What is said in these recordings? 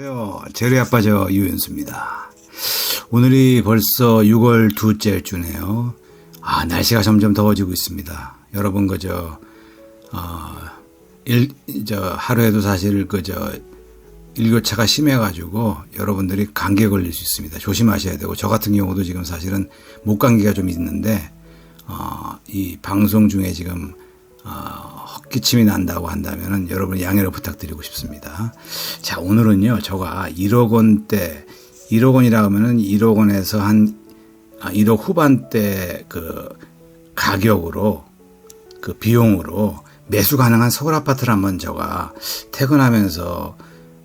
안녕하세요. 제리 아빠 저 유연수입니다. 오늘이 벌써 6월 둘째 주네요. 아, 날씨가 점점 더워지고 있습니다. 여러분, 그저, 어, 일, 저, 하루에도 사실 그저, 일교차가 심해가지고 여러분들이 감기에 걸릴 수 있습니다. 조심하셔야 되고, 저 같은 경우도 지금 사실은 목감기가 좀 있는데, 어, 이 방송 중에 지금, 어, 헛 기침이 난다고 한다면은 여러분 양해를 부탁드리고 싶습니다. 자, 오늘은요, 저가 1억 원대, 1억 원이라 하면은 1억 원에서 한 아, 1억 후반대 그 가격으로 그 비용으로 매수 가능한 서울 아파트를 한번 저가 퇴근하면서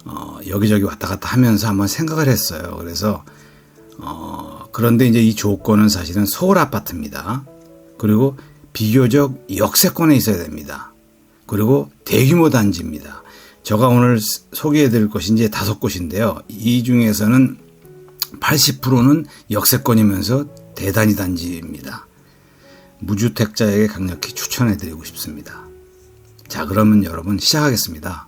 어, 여기저기 왔다 갔다 하면서 한번 생각을 했어요. 그래서 어, 그런데 이제 이 조건은 사실은 서울 아파트입니다. 그리고 비교적 역세권에 있어야 됩니다. 그리고 대규모 단지입니다. 제가 오늘 소개해 드릴 곳이 이제 다섯 곳인데요. 이 중에서는 80%는 역세권이면서 대단위 단지입니다. 무주택자에게 강력히 추천해 드리고 싶습니다. 자, 그러면 여러분 시작하겠습니다.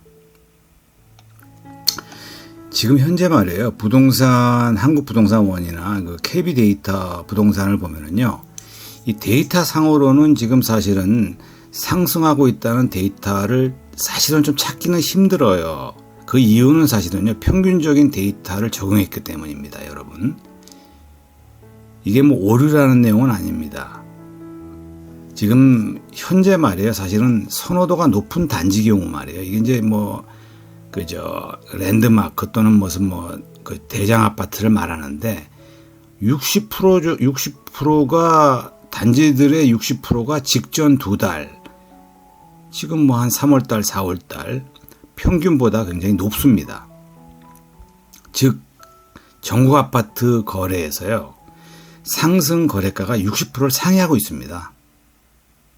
지금 현재 말이에요. 부동산, 한국 부동산원이나 그 KB데이터 부동산을 보면은요. 이 데이터 상으로는 지금 사실은 상승하고 있다는 데이터를 사실은 좀 찾기는 힘들어요. 그 이유는 사실은요, 평균적인 데이터를 적용했기 때문입니다, 여러분. 이게 뭐 오류라는 내용은 아닙니다. 지금 현재 말이에요, 사실은 선호도가 높은 단지 경우 말이에요. 이게 이제 뭐, 그저, 랜드마크 또는 무슨 뭐, 그 대장 아파트를 말하는데, 60%, 60%가, 단지들의 60%가 직전 두 달, 지금 뭐 한 3월달, 4월달 평균보다 굉장히 높습니다. 즉, 전국 아파트 거래에서요, 상승 거래가가 60%를 상회하고 있습니다.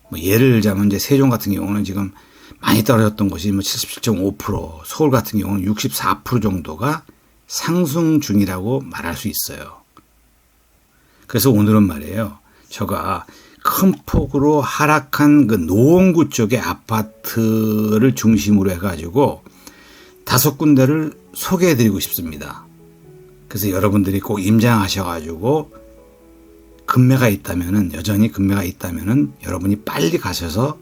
뭐 예를 들자면 이제 세종 같은 경우는 지금 많이 떨어졌던 것이 뭐 77.5%, 서울 같은 경우는 64% 정도가 상승 중이라고 말할 수 있어요. 그래서 오늘은 말이에요. 제가 큰 폭으로 하락한 그 노원구 쪽의 아파트를 중심으로 해가지고 다섯 군데를 소개해 드리고 싶습니다. 그래서 여러분들이 꼭 임장하셔가지고 금매가 있다면은 여전히 금매가 있다면은 여러분이 빨리 가셔서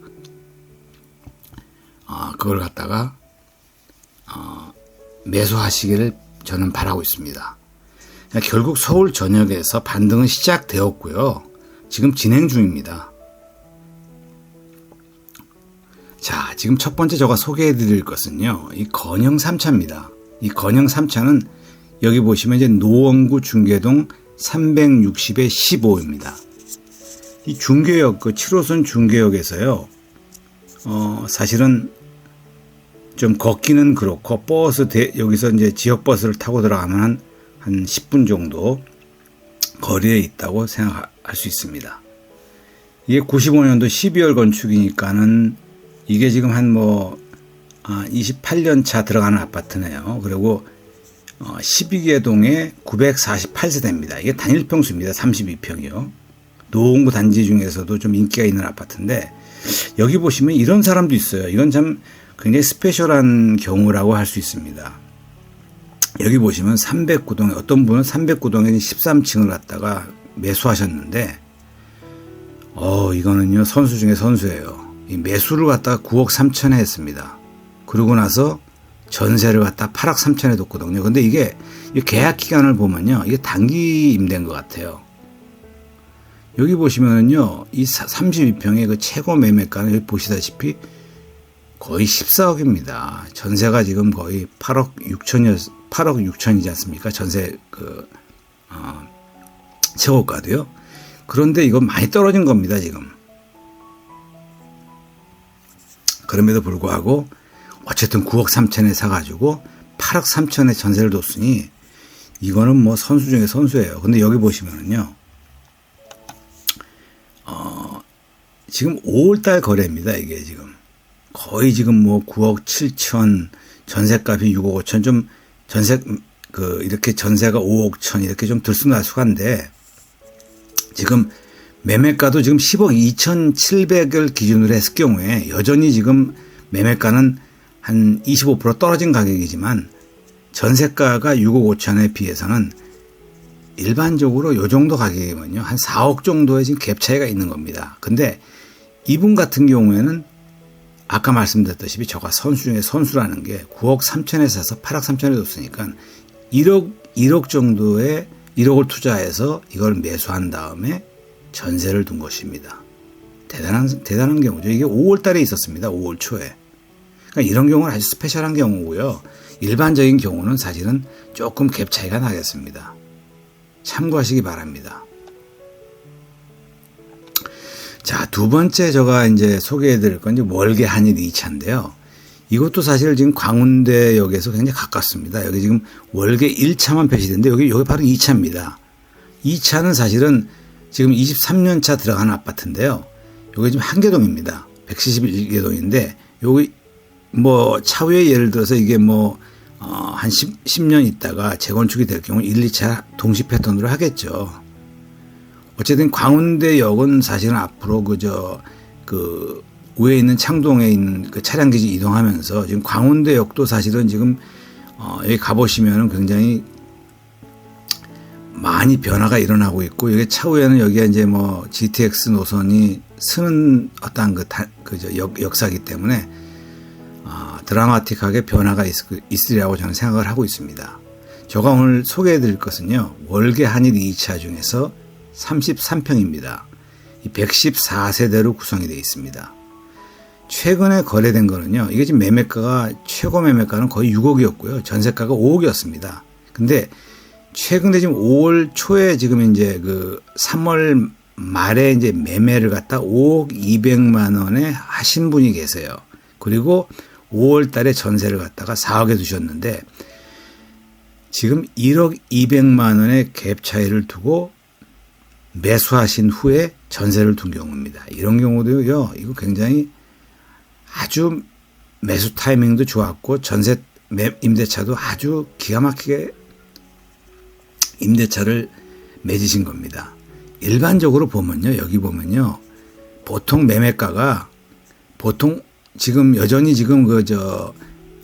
어, 그걸 갖다가 어, 매수하시기를 저는 바라고 있습니다. 결국 서울 전역에서 반등은 시작되었고요. 지금 진행 중입니다. 자, 지금 첫 번째 제가 소개해 드릴 것은요. 이 건영 3차입니다. 이 건영 3차는 여기 보시면 이제 노원구 중계동 360에 15입니다. 이 중계역, 그 7호선 중계역에서요. 어, 사실은 좀 걷기는 그렇고 버스 대, 여기서 이제 지역 버스를 타고 들어가면 한, 한 10분 정도 거리에 있다고 생각할 수 있습니다. 이게 95년도 12월 건축이니까는 이게 지금 한뭐 28년 차 들어가는 아파트네요. 그리고 12개 동에 948세대입니다. 이게 단일 평수입니다. 32평이요. 노원구 단지 중에서도 좀 인기가 있는 아파트인데 여기 보시면 이런 사람도 있어요. 이건 참 굉장히 스페셜한 경우라고 할 수 있습니다. 여기 보시면 309동에 어떤 분은 309동에 13층을 갖다가 매수하셨는데 어 이거는요 선수 중에 선수예요. 이 매수를 갖다가 9억 3천에 했습니다. 그러고 나서 전세를 갖다 8억 3천에 뒀거든요. 근데 이게 계약 기간을 보면요 이게 단기 임대인 것 같아요. 여기 보시면은요 이 32평의 그 최고 매매가는 여기 보시다시피 거의 14억입니다. 전세가 지금 거의 8억 6천이었 8억 6천이지 않습니까? 전세 그 어, 최고가도요. 그런데 이건 많이 떨어진 겁니다, 지금. 그럼에도 불구하고 어쨌든 9억 3천에 사가지고 8억 3천에 전세를 뒀으니 이거는 뭐 선수 중에 선수예요. 근데 여기 보시면은요, 어, 지금 5월달 거래입니다, 이게 지금. 거의 지금 뭐 9억 7천, 전세값이 6억 5천, 좀 전세, 그, 이렇게 전세가 5억 천, 이렇게 좀 들쑥날쑥한데, 지금 매매가도 지금 10억 2,700을 기준으로 했을 경우에 여전히 지금 매매가는 한 25% 떨어진 가격이지만 전세가가 6억 5천에 비해서는 일반적으로 요 정도 가격이면요. 한 4억 정도의 지금 갭 차이가 있는 겁니다. 근데 이분 같은 경우에는 아까 말씀드렸다시피 저가 선수 중에 선수라는 게 9억 3천에 사서 8억 3천에 줬으니까 1억 1억 정도의 1억을 투자해서 이걸 매수한 다음에 전세를 둔 것입니다. 대단한 대단한 경우죠. 이게 5월 달에 있었습니다. 5월 초에. 그러니까 이런 경우는 아주 스페셜한 경우고요. 일반적인 경우는 사실은 조금 갭 차이가 나겠습니다. 참고하시기 바랍니다. 자, 두 번째 제가 이제 소개해 드릴 건 이제 월계 한일 2차인데요. 이것도 사실 지금 광운대역에서 굉장히 가깝습니다. 여기 지금 월계 1차만 표시된데 여기, 여기 바로 2차입니다. 2차는 사실은 지금 23년 차 들어가는 아파트인데요. 여기 지금 한계동입니다. 171개동인데 여기 뭐 차후에 예를 들어서 이게 뭐 어, 한 10, 10년 있다가 재건축이 될 경우 1, 2차 동시 패턴으로 하겠죠. 어쨌든 광운대역은 사실은 앞으로 그저 그 위에 있는 창동에 있는 그 차량 기지 이동하면서 지금 광운대역도 사실은 지금 어 여기 가보시면은 굉장히 많이 변화가 일어나고 있고 여기 차후에는 여기에 이제 뭐 GTX 노선이 쓰는 어떤 그 다, 그저 역, 역사기 때문에 어, 드라마틱하게 변화가 있, 있으리라고 저는 생각을 하고 있습니다. 제가 오늘 소개해 드릴 것은요. 월계 한일 2차 중에서 33평입니다. 114세대로 구성이 되어 있습니다. 최근에 거래된 거는요. 이게 지금 매매가가 최고 매매가는 거의 6억이었고요. 전세가가 5억이었습니다. 근데 최근에 지금 5월 초에 지금 이제 그 3월 말에 이제 매매를 갖다 5억 200만 원에 하신 분이 계세요. 그리고 5월 달에 전세를 갖다가 4억에 두셨는데 지금 1억 200만 원의 갭 차이를 두고 매수하신 후에 전세를 둔 경우입니다. 이런 경우도요, 이거 굉장히 아주 매수 타이밍도 좋았고, 전세 임대차도 아주 기가 막히게 임대차를 맺으신 겁니다. 일반적으로 보면요, 여기 보면요, 보통 매매가가 보통 지금 여전히 지금 그 저,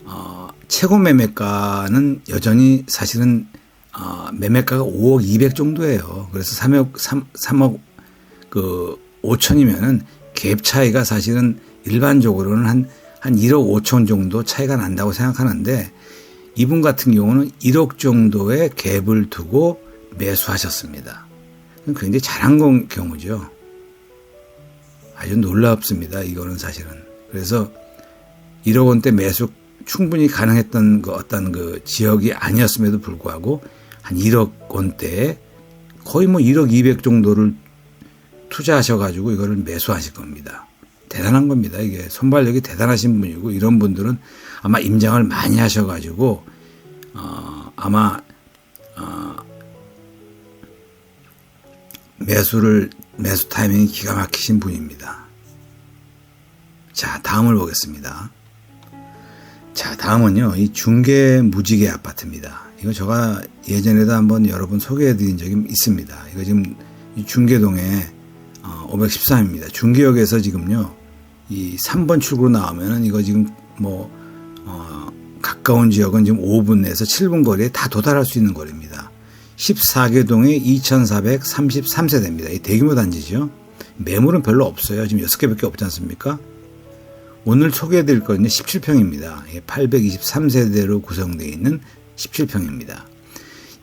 어, 최고 매매가는 여전히 사실은 어, 매매가가 5억 200 정도예요. 그래서 3억 3, 3억 그 5천이면은 갭 차이가 사실은 일반적으로는 한, 한 1억 5천 정도 차이가 난다고 생각하는데 이분 같은 경우는 1억 정도의 갭을 두고 매수하셨습니다. 굉장히 잘한 경우죠. 아주 놀랍습니다. 이거는 사실은. 그래서 1억 원대 매수 충분히 가능했던 그 어떤 그 지역이 아니었음에도 불구하고 한 1억 원대에 거의 뭐 1억 200 정도를 투자하셔가지고 이거를 매수하실 겁니다. 대단한 겁니다. 이게 손발력이 대단하신 분이고 이런 분들은 아마 임장을 많이 하셔가지고 어, 아마 어, 매수를 매수 타이밍이 기가 막히신 분입니다. 자 다음을 보겠습니다. 자 다음은요 이 중계 무지개 아파트입니다. 이거 제가 예전에도 한번 여러 분 소개해 드린 적이 있습니다. 이거 지금 중계동에 513입니다. 어, 중계역에서 지금요, 이 3번 출구로 나오면은 이거 지금 뭐, 어, 가까운 지역은 지금 5분 내에서 7분 거리에 다 도달할 수 있는 거리입니다. 14개 동에 2,433세대입니다. 이 대규모 단지죠. 매물은 별로 없어요. 지금 6개밖에 없지 않습니까? 오늘 소개해 드릴 거는 17평입니다. 823세대로 구성되어 있는 17평입니다.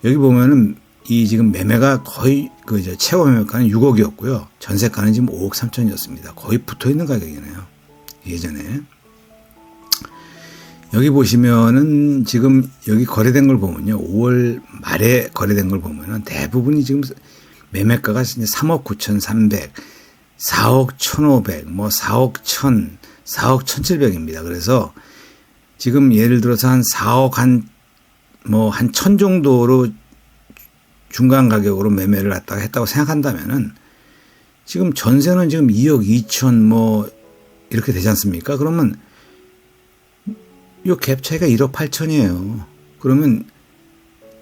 여기 보면은 이 지금 매매가 거의 그 최고 매매가는 6억이었고요. 전세가는 지금 5억 3천이었습니다. 거의 붙어 있는 가격이네요. 예전에. 여기 보시면은 지금 여기 거래된 걸 보면요. 5월 말에 거래된 걸 보면은 대부분이 지금 매매가가 3억 9천300, 4억 1,500, 뭐 4억 1,000, 4억 1,700입니다. 그래서 지금 예를 들어서 한 4억 한 뭐 한 천 정도로 중간 가격으로 매매를 했다가 했다고 생각한다면은 지금 전세는 지금 2억 2천 뭐 이렇게 되지 않습니까? 그러면 요 갭 차이가 1억 8천이에요. 그러면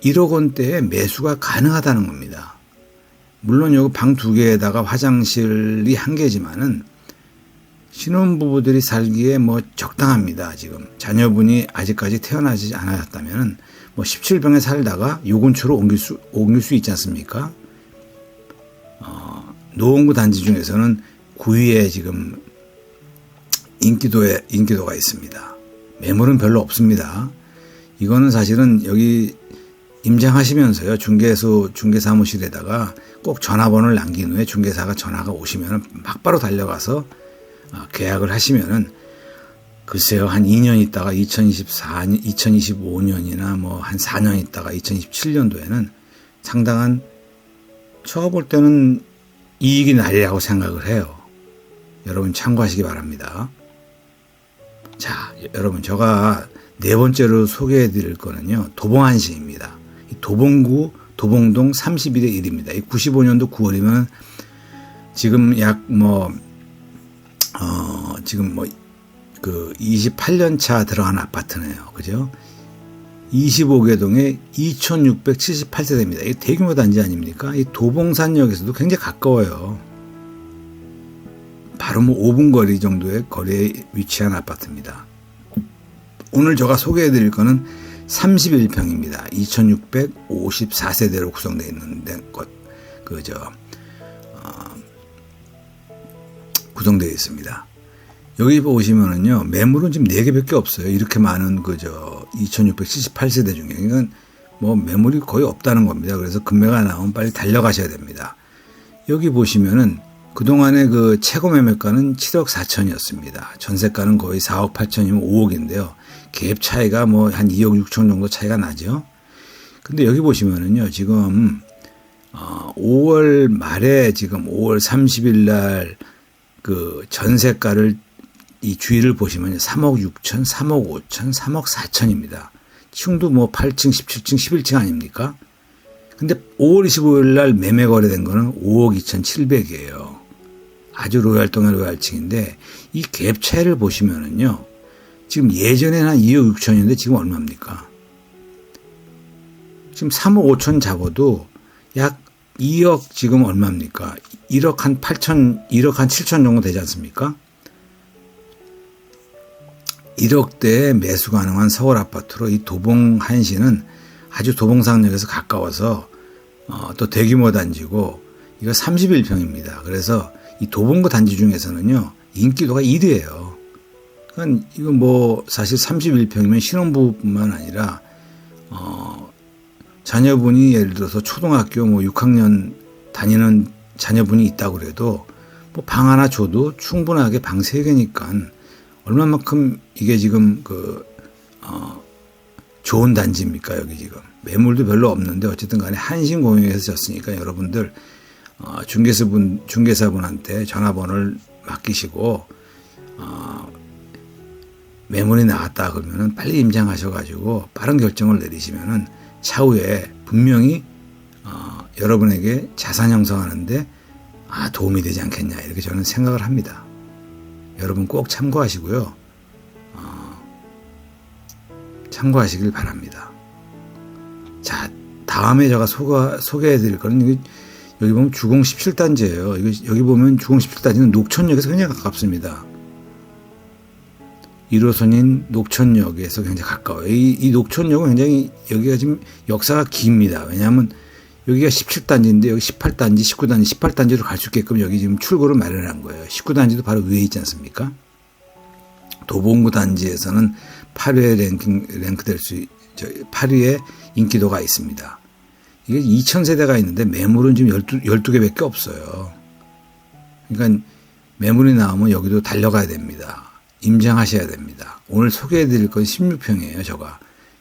1억 원대의 매수가 가능하다는 겁니다. 물론 여기 방 두 개에다가 화장실이 한 개지만은 신혼부부들이 살기에 뭐 적당합니다. 지금 자녀분이 아직까지 태어나지 않았다면은 뭐 17평에 살다가 요 근처로 옮길 수 옮길 수 있지 않습니까? 어, 노원구 단지 중에서는 9위에 지금 인기도에 인기도가 있습니다. 매물은 별로 없습니다. 이거는 사실은 여기 임장하시면서요 중개소 중개 사무실에다가 꼭 전화번호를 남긴 후에 중개사가 전화가 오시면 막바로 달려가서 어, 계약을 하시면은 글쎄요 한 2년 있다가 2024 2025년이나 뭐 한 4년 있다가 2027년도에는 상당한 제가 볼 때는 이익이 날이라고 생각을 해요. 여러분 참고하시기 바랍니다. 자, 여러분 제가 네 번째로 소개해 드릴 거는요. 도봉안시입니다. 이 도봉구 도봉동 31의 1입니다. 이 95년도 9월이면 지금 약 뭐 어, 지금 뭐 그 28년 차 들어간 아파트네요. 그죠? 25개 동에 2678세대입니다. 이 대규모 단지 아닙니까? 이 도봉산역에서도 굉장히 가까워요. 바로 뭐 5분 거리 정도의 거리에 위치한 아파트입니다. 오늘 제가 소개해 드릴 거는 31평입니다. 2654세대로 구성되어 있는데 것, 그, 저, 구성되어 있습니다. 여기 보시면은요, 매물은 지금 4개밖에 없어요. 이렇게 많은 그, 저, 2678세대 중에. 이건 뭐 매물이 거의 없다는 겁니다. 그래서 금매가 나오면 빨리 달려가셔야 됩니다. 여기 보시면은 그동안의 그 최고 매매가는 7억 4천이었습니다. 전세가는 거의 4억 8천이면 5억인데요. 갭 차이가 뭐 한 2억 6천 정도 차이가 나죠. 근데 여기 보시면은요, 지금, 어, 5월 말에 지금 5월 30일 날 그 전세가를 이 주위를 보시면 3억 6천, 3억 5천, 3억 4천입니다. 층도 뭐 8층, 17층, 11층 아닙니까? 근데 5월 25일 날 매매 거래된 거는 5억 2,700이에요. 아주 로얄 동의 로얄층인데 이 갭 차이를 보시면은요. 지금 예전에는 한 2억 6천인데 지금 얼마입니까? 지금 3억 5천 잡아도 약 2억 지금 얼마입니까? 1억 한 8천, 1억 한 7천 정도 되지 않습니까? 1억대에 매수 가능한 서울 아파트로 이 도봉 한시는 아주 도봉상역에서 가까워서 어, 또 대규모 단지고 이거 31평입니다. 그래서 이 도봉구 단지 중에서는요 인기도가 1위예요. 그러니까 이거 뭐 사실 31평이면 신혼부뿐만 아니라 어, 자녀분이 예를 들어서 초등학교 뭐 6학년 다니는 자녀분이 있다고 그래도 뭐 방 하나 줘도 충분하게 방 3개니까 얼마만큼 이게 지금 그, 어, 좋은 단지입니까, 여기 지금. 매물도 별로 없는데 어쨌든 간에 한신 공유에서 졌으니까 여러분들, 어, 중개사분, 중개사분한테 전화번호를 맡기시고, 어, 매물이 나왔다 그러면은 빨리 임장하셔가지고 빠른 결정을 내리시면은 차후에 분명히, 어, 여러분에게 자산 형성하는데 아, 도움이 되지 않겠냐, 이렇게 저는 생각을 합니다. 여러분 꼭 참고하시고요. 어, 참고하시길 바랍니다. 자, 다음에 제가 소가, 소개해 드릴 거는 여기, 여기 보면 주공 17단지예요. 여기, 여기 보면 주공 17단지는 녹천역에서 굉장히 가깝습니다. 1호선인 녹천역에서 굉장히 가까워요. 이, 이 녹천역은 굉장히 여기가 지금 역사가 깁니다. 왜냐하면 여기가 17단지인데 여기 18단지, 19단지, 18단지로 갈 수 있게끔 여기 지금 출구를 마련한 거예요. 19단지도 바로 위에 있지 않습니까? 도봉구 단지에서는 8위에 랭킹, 랭크될 수, 8위에 인기도가 있습니다. 이게 2,000세대가 있는데 매물은 지금 12, 12개 밖에 없어요. 그러니까 매물이 나오면 여기도 달려가야 됩니다. 임장하셔야 됩니다. 오늘 소개해 드릴 건 16평이에요, 저가.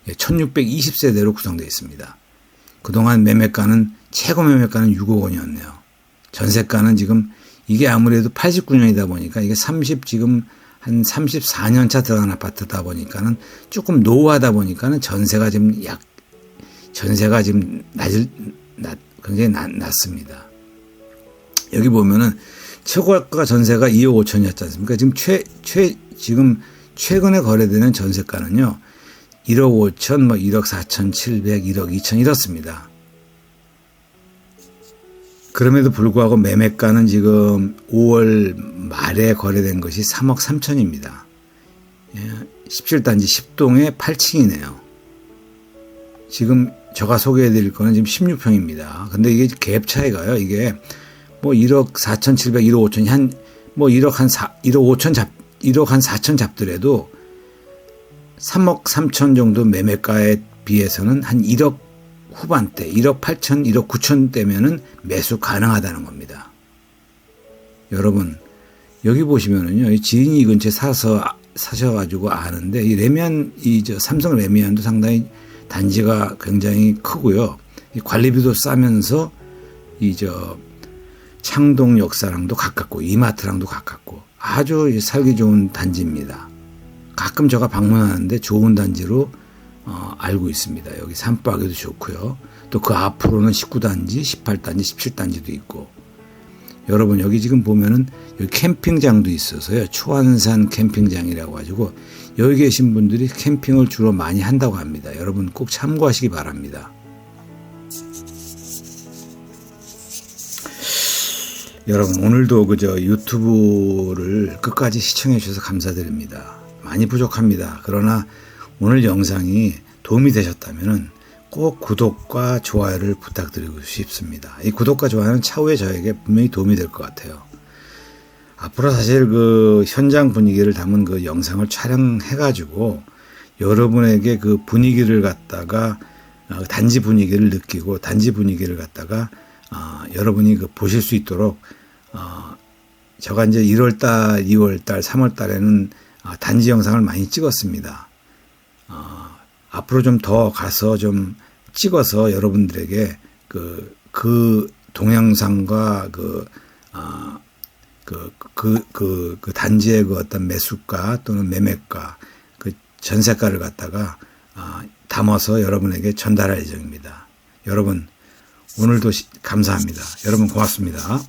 1620세대로 구성되어 있습니다. 그동안 매매가는 최고 매매가는 6억 원이었네요. 전세가는 지금 이게 아무래도 89년이다 보니까 이게 30 지금 한 34년 차 들어간 아파트다 보니까는 조금 노후하다 보니까는 전세가 지금 약 전세가 지금 낮을 낮 굉장히 낮, 낮습니다. 여기 보면은 최고가 전세가 2억 5천이었지 않습니까? 지금 최, 최, 지금 최근에 거래되는 전세가는요, 1억 5천, 뭐 1억 4천 7백, 1억 2천 이렇습니다. 그럼에도 불구하고 매매가는 지금 5월 말에 거래된 것이 3억 3천입니다. 예, 17단지 10동에 8층이네요. 지금 제가 소개해 드릴 거는 지금 16평입니다. 근데 이게 갭 차이가요. 이게 뭐 1억 4,700, 1억 5천, 한, 뭐 1억 한 4, 1억 5천 잡, 1억 한 4천 잡더라도 3억 3천 정도 매매가에 비해서는 한 1억 후반대, 1억 8천, 1억 9천 대면은 매수 가능하다는 겁니다. 여러분, 여기 보시면은요, 이 지인이 이 근처에 사서, 사셔가지고 아는데, 이 레미안, 이 저 삼성 레미안도 상당히 단지가 굉장히 크고요. 이 관리비도 싸면서, 이 저, 창동 역사랑도 가깝고, 이마트랑도 가깝고, 아주 살기 좋은 단지입니다. 가끔 제가 방문하는데 좋은 단지로 어, 알고 있습니다. 여기 산박에도 좋고요. 또 그 앞으로는 19단지, 18단지, 17단지도 있고. 여러분 여기 지금 보면은 여기 캠핑장도 있어서요. 초안산 캠핑장이라고 가지고 여기 계신 분들이 캠핑을 주로 많이 한다고 합니다. 여러분 꼭 참고하시기 바랍니다. 여러분 오늘도 그저 유튜브를 끝까지 시청해 주셔서 감사드립니다. 많이 부족합니다. 그러나 오늘 영상이 도움이 되셨다면 꼭 구독과 좋아요를 부탁드리고 싶습니다. 이 구독과 좋아요는 차후에 저에게 분명히 도움이 될 것 같아요. 앞으로 사실 그 현장 분위기를 담은 그 영상을 촬영해가지고 여러분에게 그 분위기를 갖다가 어, 단지 분위기를 느끼고 단지 분위기를 갖다가 어, 여러분이 그 보실 수 있도록 어, 제가 이제 1월 달, 2월 달, 3월 달에는 어, 단지 영상을 많이 찍었습니다. 어, 앞으로 좀 더 가서 좀 찍어서 여러분들에게 그, 그 동영상과 그, 아, 그, 그, 그, 그 단지의 그 어떤 매수가 또는 매매가 그 전세가를 갖다가 아, 담아서 여러분에게 전달할 예정입니다. 여러분, 오늘도 시- 감사합니다. 여러분 고맙습니다.